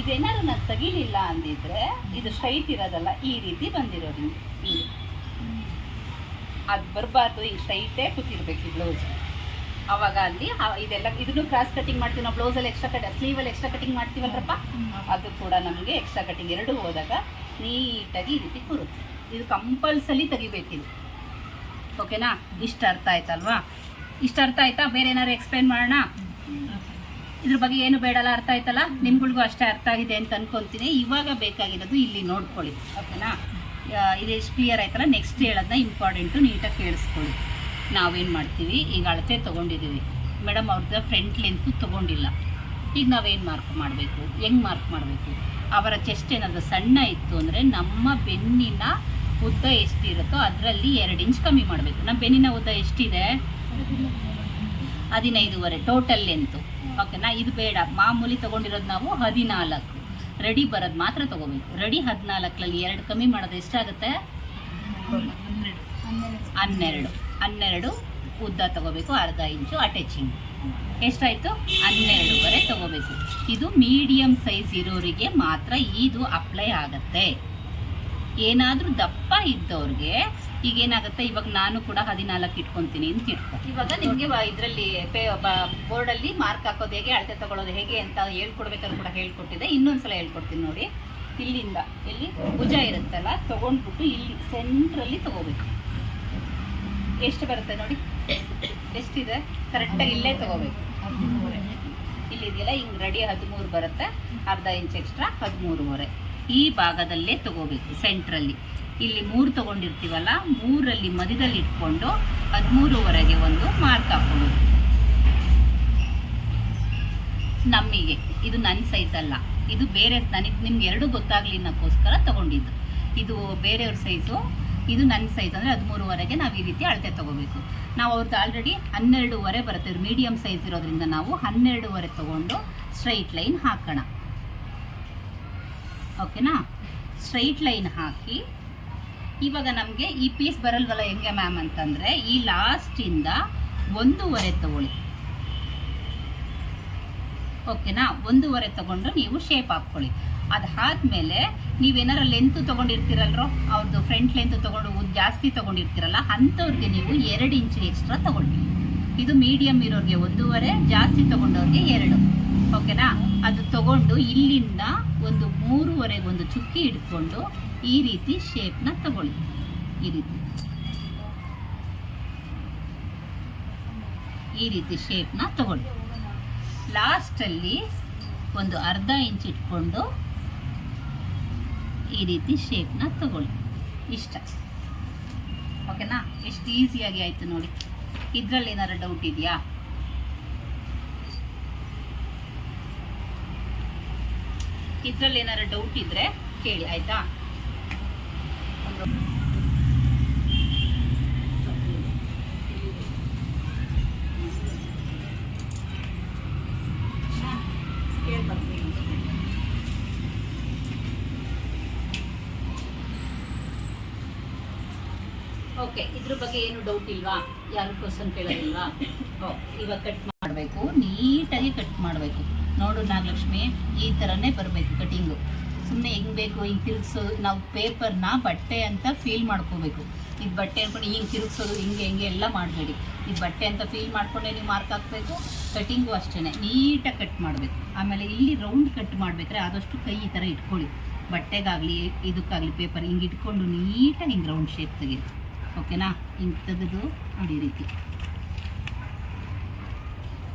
ಇದೇನಾದ್ರು ನಾನು ತೆಗಿಲಿಲ್ಲ ಅಂದಿದ್ರೆ, ಇದು ಸ್ಟ್ರೈಟ್ ಇರೋದಲ್ಲ, ಈ ರೀತಿ ಬಂದಿರೋದು. ಅದು ಬರಬಾರ್ದು ಈ ಸ್ಟ್ರೈಟೇ ಕೂತಿರ್ಬೇಕು ಈ ಬ್ಲೌಸ್ ಅವಾಗ ಅಲ್ಲಿ ಇದೆಲ್ಲ ಇದನ್ನು ಕ್ರಾಸ್ ಕಟಿಂಗ್ ಮಾಡ್ತೀವಿ. ನಾವು ಬ್ಲೌಸಲ್ಲಿ ಎಕ್ಸ್ಟ್ರಾ ಕಟ್ ಸ್ಲೀವಲ್ಲಿ ಎಕ್ಸ್ಟ್ರಾ ಕಟಿಂಗ್ ಮಾಡ್ತೀವಲ್ರಪ್ಪ ಅದು ಕೂಡ ನಮಗೆ ಎಕ್ಸ್ಟ್ರಾ ಕಟಿಂಗ್ ಎರಡು ಹೋದಾಗ ನೀಟಾಗಿ ಈ ರೀತಿ ಕೂರುತ್ತೆ. ಇದು ಕಂಪಲ್ಸರಿ ತೆಗಿಬೇಕಿದು. ಓಕೆನಾ ಇಷ್ಟ ಅರ್ಥ ಆಯ್ತಲ್ವಾ? ಇಷ್ಟ ಅರ್ಥ ಆಯ್ತಾ? ಬೇರೆ ಏನಾದ್ರು ಎಕ್ಸ್ಪ್ಲೈನ್ ಮಾಡೋಣ? ಇದ್ರ ಬಗ್ಗೆ ಏನು ಬೇಡಲ್ಲ ಅರ್ಥ ಆಯ್ತಲ್ಲ? ನಿಮ್ಗಳಿಗೂ ಅಷ್ಟೇ ಅರ್ಥ ಆಗಿದೆ ಅಂತ ಅನ್ಕೊಂತೀನಿ. ಇವಾಗ ಬೇಕಾಗಿರೋದು ಇಲ್ಲಿ ನೋಡ್ಕೊಳ್ಳಿ. ಓಕೆನಾ ಆ, ಇದು ಎಷ್ಟು ಕ್ಲಿಯರ್ ಆಯ್ತಲ್ಲ? ನೆಕ್ಸ್ಟ್ ಹೇಳೋದನ್ನ ಇಂಪಾರ್ಟೆಂಟು ನೀಟಾಗಿ ಕೇಳಿಸ್ಕೊಳ್ಳಿ. ನಾವೇನು ಮಾಡ್ತೀವಿ? ಈಗ ಅಳತೆ ತೊಗೊಂಡಿದ್ದೀವಿ. ಮೇಡಮ್ ಅವ್ರದ್ದು ಫ್ರಂಟ್ ಲೆಂತು ತೊಗೊಂಡಿಲ್ಲ. ಈಗ ನಾವೇನು ಮಾರ್ಕ್ ಮಾಡಬೇಕು? ಹೆಂಗೆ ಮಾರ್ಕ್ ಮಾಡಬೇಕು? ಅವರ ಚೆಸ್ಟ್ ಏನಾದರೂ ಸಣ್ಣ ಇತ್ತು ಅಂದರೆ ನಮ್ಮ ಬೆನ್ನಿನ ಉದ್ದ ಎಷ್ಟಿರುತ್ತೋ ಅದರಲ್ಲಿ ಎರಡು ಇಂಚ್ ಕಮ್ಮಿ ಮಾಡಬೇಕು. ನಮ್ಮ ಬೆನ್ನಿನ ಉದ್ದ ಎಷ್ಟಿದೆ? ಹದಿನೈದುವರೆ ಟೋಟಲ್ ಲೆಂತು ಓಕೆನಾ ಇದು ಬೇಡ. ಮಾಮೂಲಿ ತೊಗೊಂಡಿರೋದು ನಾವು ಹದಿನಾಲ್ಕು. ರೆಡಿ ಬರೋದು ಮಾತ್ರ ತೊಗೋಬೇಕು. ರೆಡಿ ಹದಿನಾಲ್ಕರಲ್ಲಿ ಎರಡು ಕಮ್ಮಿ ಮಾಡೋದು ಎಷ್ಟಾಗುತ್ತೆ? ಹನ್ನೆರಡು. ಹನ್ನೆರಡು ಉದ್ದ ತಗೋಬೇಕು, ಅರ್ಧ ಇಂಚು ಅಟ್ಯಾಚಿಂಗ್ ಎಷ್ಟಾಯಿತು? ಹನ್ನೆರಡುವರೆ ತಗೋಬೇಕು. ಇದು ಮೀಡಿಯಮ್ ಸೈಜ್ ಇರೋರಿಗೆ ಮಾತ್ರ ಇದು ಅಪ್ಲೈ ಆಗತ್ತೆ. ಏನಾದರೂ ದಪ್ಪ ಇದ್ದವ್ರಿಗೆ ಈಗ ಏನಾಗುತ್ತೆ ಇವಾಗ ನಾನು ಕೂಡ ಹದಿನಾಲ್ಕು ಇಟ್ಕೊತೀನಿ ಅಂತ ಇಟ್ಕೊ. ಇವಾಗ ನಿಮಗೆ ಇದರಲ್ಲಿ ಪೇ ಬೋರ್ಡಲ್ಲಿ ಮಾರ್ಕ್ ಹಾಕೋದು ಹೇಗೆ, ಅಳತೆ ತಗೊಳ್ಳೋದು ಹೇಗೆ ಅಂತ ಹೇಳ್ಕೊಡ್ಬೇಕಾದ್ರೆ ಕೂಡ ಹೇಳ್ಕೊಟ್ಟಿದೆ. ಇನ್ನೊಂದ್ಸಲ ಹೇಳ್ಕೊಡ್ತೀನಿ ನೋಡಿ. ಇಲ್ಲಿಂದ ಇಲ್ಲಿ ಭುಜ ಇರುತ್ತಲ್ಲ, ತಗೊಂಡ್ಬಿಟ್ಟು ಇಲ್ಲಿ ಸೆಂಟ್ರಲ್ಲಿ ತಗೋಬೇಕು. ಎಷ್ಟು ಬರುತ್ತೆ ನೋಡಿ? ಎಷ್ಟಿದೆ? ಕರೆಕ್ಟಾಗಿ ಇಲ್ಲೇ ತಗೋಬೇಕು. ಇಲ್ಲಿದೆಯಲ್ಲ, ಹಿಂಗೆ ರೆಡಿ ಹದಿಮೂರು ಬರುತ್ತೆ. ಅರ್ಧ ಇಂಚ್ ಎಕ್ಸ್ಟ್ರಾ ಹದಿಮೂರುವರೆ ಈ ಭಾಗದಲ್ಲೇ ತಗೋಬೇಕು ಸೆಂಟ್ರಲ್ಲಿ ಇಲ್ಲಿ ಮೂರು ತಗೊಂಡಿರ್ತೀವಲ್ಲ, ಮೂರಲ್ಲಿ ಮಧ್ಯದಲ್ಲಿ ಇಟ್ಕೊಂಡು ಹದಿಮೂರುವರೆಗೆ ಒಂದು ಮಾರ್ಕ್ ಹಾಕೊಳ್ಳೋದು ನಮಗೆ ಇದು ನನ್ನ ಸೈಜ್ ಅಲ್ಲ. ಇದು ಬೇರೆ, ನನಗೆ, ನಿಮ್ಗೆ ಎರಡು ಗೊತ್ತಾಗ್ಲಿ ಅನ್ನೋಕ್ಕೋಸ್ಕರ ತಗೊಂಡಿದ್ದು. ಇದು ಬೇರೆಯವ್ರ ಸೈಜು ಇದು ನನ್ನ ಸೈಜ್ ಅಂದರೆ ಹದಿಮೂರುವರೆಗೆ ನಾವು ಈ ರೀತಿ ಅಳತೆ ತಗೋಬೇಕು. ನಾವು ಅವ್ರದ್ದು ಆಲ್ರೆಡಿ ಹನ್ನೆರಡುವರೆ ಬರುತ್ತೆ ಮೀಡಿಯಮ್ ಸೈಜ್ ಇರೋದ್ರಿಂದ ನಾವು ಹನ್ನೆರಡುವರೆ ತಗೊಂಡು ಸ್ಟ್ರೈಟ್ ಲೈನ್ ಹಾಕೋಣ. ಓಕೆನಾ ಸ್ಟ್ರೈಟ್ ಲೈನ್ ಹಾಕಿ, ಇವಾಗ ನಮಗೆ ಈ ಪೀಸ್ ಬರಲ್ವಲ್ಲ ಹೆಂಗೆ ಮ್ಯಾಮ್ ಅಂತಂದರೆ, ಈ ಲಾಸ್ಟಿಂದ ಒಂದೂವರೆ ತಗೊಳ್ಳಿ. ಓಕೆನಾ ಒಂದೂವರೆ ತಗೊಂಡು ನೀವು ಶೇಪ್ ಹಾಕ್ಕೊಳ್ಳಿ. ಅದಾದ್ಮೇಲೆ ನೀವೇನಾರ ಲೆಂತ್ ತೊಗೊಂಡಿರ್ತೀರಲ್ರೋ ಅವ್ರದ್ದು ಫ್ರಂಟ್ ಲೆಂತ್ ತೊಗೊಂಡು ಜಾಸ್ತಿ ತೊಗೊಂಡಿರ್ತೀರಲ್ಲ, ಅಂಥವ್ರಿಗೆ ನೀವು ಎರಡು ಇಂಚು ಎಕ್ಸ್ಟ್ರಾ ತೊಗೊಳ್ಳಿ. ಇದು ಮೀಡಿಯಮ್ ಇರೋರಿಗೆ ಒಂದೂವರೆ, ಜಾಸ್ತಿ ತೊಗೊಂಡವ್ರಿಗೆ ಎರಡು. ಓಕೆನಾ? ಅದು ತಗೊಂಡು ಇಲ್ಲಿಂದ ಒಂದು ಮೂರುವರೆಗೆ ಒಂದು ಚುಕ್ಕಿ ಇಟ್ಕೊಂಡು ಈ ರೀತಿ ಶೇಪ್ನ ತಗೊಳ್ಳಿ. ಈ ರೀತಿ. ಈ ರೀತಿ ಶೇಪ್ನ ತಗೊಳ್ಳಿ. ಲಾಸ್ಟಲ್ಲಿ ಒಂದು ಅರ್ಧ ಇಂಚ್ ಇಟ್ಕೊಂಡು ಈ ರೀತಿ ಶೇಪ್ನ ತಗೊಳ್ಳಿ. ಇಷ್ಟ. ಓಕೆನಾ ಎಷ್ಟು ಈಸಿಯಾಗಿ ಆಯಿತು ನೋಡಿ. ಇದರಲ್ಲಿ ಏನಾರು ಡೌಟ್ ಇದೆಯಾ? ಇದರಲ್ಲಿ ಏನಾರು ಡೌಟ್ ಇದ್ರೆ ಕೇಳಿ, ಆಯ್ತಾ ಓಕೆ ಇದ್ರ ಬಗ್ಗೆ ಏನು ಡೌಟ್ ಇಲ್ವಾ? ಯಾರು ಕ್ವಶನ್ ಕೇಳೋದಿಲ್ವಾ? ಇವಾಗ ಕಟ್ ಮಾಡಬೇಕು, ನೀಟಾಗಿ ಕಟ್ ಮಾಡಬೇಕು. ನೋಡು ನಾಗಲಕ್ಷ್ಮಿ, ಈ ಥರನೇ ಬರಬೇಕು ಕಟಿಂಗು ಸುಮ್ಮನೆ ಹೆಂಗೆ ಬೇಕು? ಹಿಂಗೆ ತಿರುಗಿಸೋದು ನಾವು ಪೇಪರ್ನ ಬಟ್ಟೆ ಅಂತ ಫೀಲ್ ಮಾಡ್ಕೋಬೇಕು. ಇದು ಬಟ್ಟೆ ಅಂದ್ಕೊಂಡು ಹಿಂಗೆ ತಿರುಗಿಸೋದು, ಹಿಂಗೆ, ಹೆಂಗೆ ಎಲ್ಲ ಮಾಡಬೇಡಿ. ಇದು ಬಟ್ಟೆ ಅಂತ ಫೀಲ್ ಮಾಡ್ಕೊಂಡೆ ನೀವು ಮಾರ್ಕ್ ಹಾಕಬೇಕು. ಕಟಿಂಗು ಅಷ್ಟೇ ನೀಟಾಗಿ ಕಟ್ ಮಾಡಬೇಕು. ಆಮೇಲೆ ಇಲ್ಲಿ ರೌಂಡ್ ಕಟ್ ಮಾಡಬೇಕಾದ್ರೆ ಆದಷ್ಟು ಕೈ ಈ ಥರ ಇಟ್ಕೊಳ್ಳಿ. ಬಟ್ಟೆಗಾಗಲಿ, ಇದಕ್ಕಾಗಲಿ ಪೇಪರ್ ಹಿಂಗೆ ಇಟ್ಕೊಂಡು ನೀಟಾಗಿ ಹಿಂಗೆ ರೌಂಡ್ ಶೇಪ್ ತೆಗೀರಿ. ಓಕೆನಾ? ಹಿಂಗೆ ತೆಗೆದು ನೋಡಿ ರೀತಿ.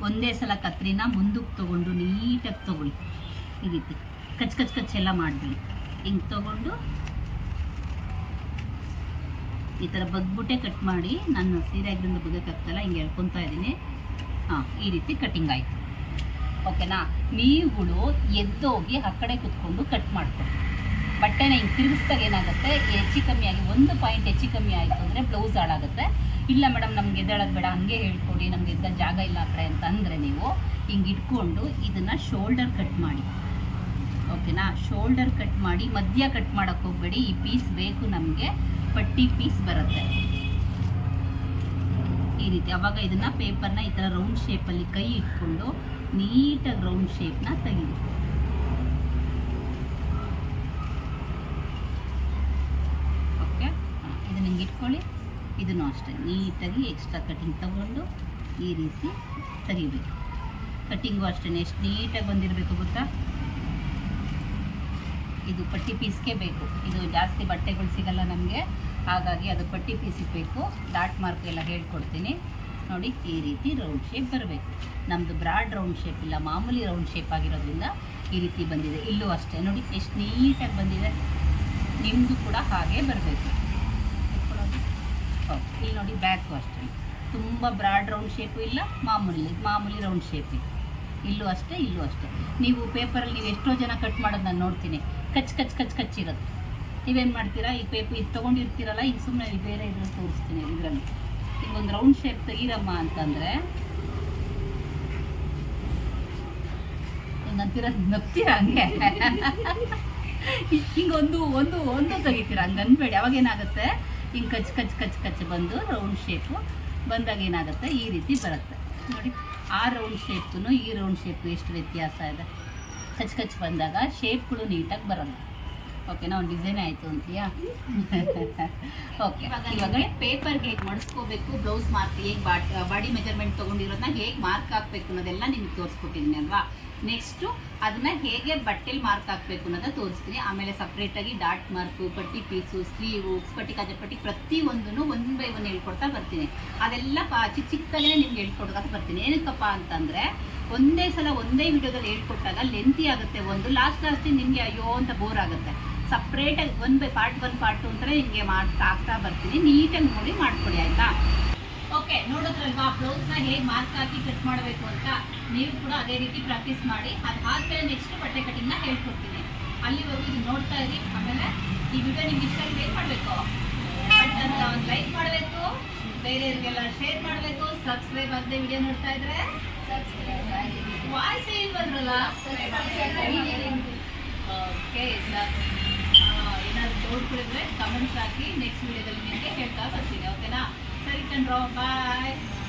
ಒಂದೇ ಸಲ ಕತ್ರಿನ ಮುಂದಕ್ಕೆ ತೊಗೊಂಡು ನೀಟಾಗಿ ತೊಗೊಳ್ಳಿ. ಈ ರೀತಿ. ಕಚ್ ಕಚ್ ಕಚ್ ಎಲ್ಲ ಮಾಡಬೇಡಿ. ಹಿಂಗೆ ತೊಗೊಂಡು ಈ ಥರ ಬಗ್ಬಿಟ್ಟೆ ಕಟ್ ಮಾಡಿ ನಾನು ಸೀರೆ ಆಗಿರಿಂದ ಬಗ್ಗಕ್ಕಾಗ್ತಲ್ಲ ಹಿಂಗೆ ಹೇಳ್ಕೊತಾ ಇದ್ದೀನಿ. ಹಾಂ, ಈ ರೀತಿ ಕಟಿಂಗ್ ಆಯಿತು. ಓಕೆನಾ? ನೀವುಗಳು ಎದ್ದೋಗಿ ಆ ಕಡೆ ಕುತ್ಕೊಂಡು ಕಟ್ ಮಾಡ್ಕೊಳ್ಳಿ ಬಟ್ಟೆನ ಹಿಂಗೆ ತಿರುಗಿಸ್ದಾಗ ಏನಾಗುತ್ತೆ ಹೆಚ್ಚು ಕಮ್ಮಿ ಆಗಿ ಒಂದು ಪಾಯಿಂಟ್ ಹೆಚ್ಚು ಕಮ್ಮಿ ಆಯಿತು ಅಂದರೆ ಬ್ಲೌಸ್ ಹಾಳಾಗುತ್ತೆ. ಇಲ್ಲ ಮೇಡಮ್ ನಮ್ಗೆ ಎದ್ದೇಳೋದು ಬೇಡ, ಹಂಗೆ ಹೇಳ್ಕೊಡಿ, ನಮ್ಗೆ ಎದ್ದ ಜಾಗ ಇಲ್ಲ ಕಡೆ ಅಂತ ಅಂದರೆ ನೀವು ಹಿಂಗೆ ಇಟ್ಕೊಂಡು ಇದನ್ನು ಶೋಲ್ಡರ್ ಕಟ್ ಮಾಡಿ. ಓಕೆನಾ ಶೋಲ್ಡರ್ ಕಟ್ ಮಾಡಿ, ಮಧ್ಯ ಕಟ್ ಮಾಡೋಕ್ಕೆ ಹೋಗಬೇಡಿ, ಈ ಪೀಸ್ ಬೇಕು ನಮಗೆ, ಪಟ್ಟಿ ಪೀಸ್ ಬರುತ್ತೆ. ಈ ರೀತಿ ಅವಾಗ ಇದನ್ನು ಪೇಪರ್ನ ಈ ಥರ ರೌಂಡ್ ಶೇಪಲ್ಲಿ ಕೈ ಇಟ್ಕೊಂಡು, ನೀಟಾಗಿ ರೌಂಡ್ ಶೇಪ್ನ ತೆಗೀರಿ ಓಕೆ ಹಿಂಗೆ ಇಟ್ಕೊಳ್ಳಿ ಇದನ್ನು ಅಷ್ಟೇ ನೀಟಾಗಿ ಎಕ್ಸ್ಟ್ರಾ ಕಟ್ಟಿಂಗ್ ತಗೊಂಡು ಈ ರೀತಿ ತೆಗಿಬೇಕು. ಕಟ್ಟಿಂಗು ಅಷ್ಟೇ ಎಷ್ಟು ನೀಟಾಗಿ ಬಂದಿರಬೇಕು ಗೊತ್ತಾ? ಇದು ಪಟ್ಟಿ ಪೀಸ್ಗೆ ಬೇಕು. ಇದು ಜಾಸ್ತಿ ಬಟ್ಟೆಗಳು ಸಿಗಲ್ಲ ನಮಗೆ. ಹಾಗಾಗಿ ಅದು ಪಟ್ಟಿ ಪೀಸಿಗೆ ಬೇಕು. ಡಾಟ್ ಮಾರ್ಕ್ ಎಲ್ಲ ಹೇಳ್ಕೊಡ್ತೀನಿ. ನೋಡಿ, ಈ ರೀತಿ ರೌಂಡ್ ಶೇಪ್ ಬರಬೇಕು. ನಮ್ಮದು ಬ್ರಾಡ್ ರೌಂಡ್ ಶೇಪ್ ಇಲ್ಲ, ಮಾಮೂಲಿ ರೌಂಡ್ ಶೇಪ್ ಆಗಿರೋದ್ರಿಂದ ಈ ರೀತಿ ಬಂದಿದೆ. ಇಲ್ಲೂ ಅಷ್ಟೇ. ನೋಡಿ, ಎಷ್ಟು ನೀಟಾಗಿ ಬಂದಿದೆ. ನಿಮ್ಮದು ಕೂಡ ಹಾಗೆ ಬರಬೇಕು. ಇಲ್ಲಿ ನೋಡಿ ಬ್ಯಾಕು ಅಷ್ಟೇ ತುಂಬ ಬ್ರಾಡ್ ರೌಂಡ್ ಶೇಪು ಇಲ್ಲ, ಮಾಮೂಲಿ ಮಾಮೂಲಿ ರೌಂಡ್ ಶೇಪ್ ಇದೆ. ಇಲ್ಲೂ ಅಷ್ಟೇ ಇಲ್ಲೂ ಅಷ್ಟೇ. ನೀವು ಪೇಪರಲ್ಲಿ ನೀವು ಎಷ್ಟೋ ಜನ ಕಟ್ ಮಾಡೋದು ನಾನು ನೋಡ್ತೀನಿ. ಕಚ್ ಕಚ್ ಕಚ್ ಕಚ್ಚಿರೋದು ನೀವೇನು ಮಾಡ್ತೀರಾ? ಈ ಪೇಪರ್ ಇದು ತೊಗೊಂಡಿರ್ತೀರಲ್ಲ ಈಗ ಸುಮ್ಮನೆ ಬೇರೆ ಇದ್ರಲ್ಲಿ ತೋರಿಸ್ತೀನಿ ಇದರಲ್ಲಿ. ಈಗ ಒಂದು ರೌಂಡ್ ಶೇಪ್ ತೆಗೀರಮ್ಮ ಅಂತಂದರೆ ಹಿಂಗಂತೀರ ನಪ್ತೀರ ಹಂಗೆ? ಹಿಂಗೊಂದು ಒಂದು ಒಂದು ತೆಗಿತೀರಾ? ಹಂಗೆ ಅನ್ಬೇಡಿ. ಅವಾಗ ಏನಾಗುತ್ತೆ? ಹಿಂಗೆ ಕಚ್ ಕಚ್ ಕಚ್ ಕಚ್ ಬಂದು ರೌಂಡ್ ಶೇಪು ಬಂದಾಗ ಏನಾಗುತ್ತೆ? ಈ ರೀತಿ ಬರುತ್ತೆ. ನೋಡಿ ಆ ರೌಂಡ್ ಶೇಪ್ನು ಈ ರೌಂಡ್ ಶೇಪು ಎಷ್ಟು ವ್ಯತ್ಯಾಸ ಇದೆ? ಕಚ್ ಕಚ್ ಬಂದಾಗ ಶೇಪ್ಗಳು ನೀಟಾಗಿ ಬರೋಲ್ಲ. ಓಕೆ ಒಂದು ಡಿಸೈನ್ ಆಯಿತು ಅಂತೀಯಾ? ಓಕೆ ಇವಾಗ ಪೇಪರ್ಗೆ ಹೇಗೆ ಮಡಿಸ್ಕೋಬೇಕು ಬ್ಲೌಸ್ ಮಾರ್ಕ್ ಹೇಗೆ ಬಾಡಿ ಮೆಜರ್ಮೆಂಟ್ ತೊಗೊಂಡಿರೋದನ್ನ ಹೇಗೆ ಮಾರ್ಕ್ ಹಾಕ್ಬೇಕು ಅನ್ನೋದೆಲ್ಲ ನಿಮ್ಗೆ ತೋರಿಸ್ಕೊಟ್ಟಿದ್ದೀನಿ ಅಲ್ವಾ? ನೆಕ್ಸ್ಟು ಅದನ್ನ ಹೇಗೆ ಬಟ್ಟೆಲಿ ಮಾರ್ಕ್ ಹಾಕಬೇಕು ಅನ್ನೋದನ್ನ ತೋರಿಸ್ತೀನಿ. ಆಮೇಲೆ ಸಪ್ರೇಟಾಗಿ ಡಾಟ್ ಮಾರ್ಕು ಪಟ್ಟಿ ಪೀಸು ಸ್ಲೀವು ಪಟ್ಟಿ ಕಾಜ ಪಟ್ಟಿ ಪ್ರತಿಯೊಂದನ್ನು ಒನ್ ಬೈ ಒನ್ ಹೇಳ್ಕೊಡ್ತಾ ಬರ್ತೀನಿ. ಅದೆಲ್ಲ ಚಿಕ್ಕ ಚಿಕ್ಕದಾಗೇ ನಿಮ್ಗೆ ಹೇಳ್ಕೊಡ್ತಾ ಬರ್ತೀನಿ. ಏನಕ್ಕಪ್ಪ ಅಂತಂದರೆ, ಒಂದೇ ಸಲ ಒಂದೇ ವಿಡಿಯೋದಲ್ಲಿ ಹೇಳ್ಕೊಟ್ಟಾಗ ಲೆಂತಿ ಆಗುತ್ತೆ ಒಂದು ಲಾಸ್ಟ್ ಲಾಸ್ಟಿಗೆ ನಿಮಗೆ ಅಯ್ಯೋ ಅಂತ ಬೋರ್ ಆಗುತ್ತೆ. ಸಪ್ರೇಟಾಗಿ one by part one part ಅಂತಲೇ ನಿಮಗೆ ಮಾಡ್ತಾ ಆಗ್ತಾ ಬರ್ತೀನಿ. ನೀಟಾಗಿ ನೋಡಿ ಮಾಡ್ಕೊಡಿ ಆಯಿತಾ? ಓಕೆ ನೋಡಿದ್ರಲ್ವಾ? ನ ಹೇಗೆ ಮಾರ್ಕ್ ಹಾಕಿ ಕಟ್ ಮಾಡಬೇಕು ಅಂತ ನೀವು ಕೂಡ ಅದೇ ರೀತಿ ಪ್ರಾಕ್ಟೀಸ್ ಮಾಡಿ. ಅದಾದ್ಮೇಲೆ ನೆಕ್ಸ್ಟ್ ಬಟ್ಟೆ ಕಟಿಂಗ್ನ ಹೇಳ್ಕೊಡ್ತೀನಿ. ಅಲ್ಲಿವರೆಗೂ ಇದು ನೋಡ್ತಾ ಇರಿ. ಆಮೇಲೆ ಈ ವಿಡಿಯೋ ನಿಮ್ಗೆ ಇಷ್ಟ ಆಗಿದೆ ಏನು ಮಾಡಬೇಕು? ಬಟ್ ಅಂತ ಒಂದು ಲೈಕ್ ಮಾಡಬೇಕು. ಬೇರೆಯವ್ರಿಗೆಲ್ಲ ಶೇರ್ ಮಾಡಬೇಕು. ಸಬ್ಸ್ಕ್ರೈಬ್ ಆಗದೆ ವಿಡಿಯೋ ನೋಡ್ತಾ ಇದ್ರೆ? ವಾಯ್ಸ್ ಏನು ಬಂದ್ರಲ್ಲ ಓಕೆ ಸರ್ ಏನಾದ್ರು ಡೌಟ್ಗಳಿದ್ರೆ ಕಮೆಂಟ್ಸ್ ಹಾಕಿ ನೆಕ್ಸ್ಟ್ ವಿಡಿಯೋದಲ್ಲಿ ನಿಮಗೆ ಹೇಳ್ತಾ ಬರ್ತೀನಿ ಓಕೆನಾ Balik and roll. Bye.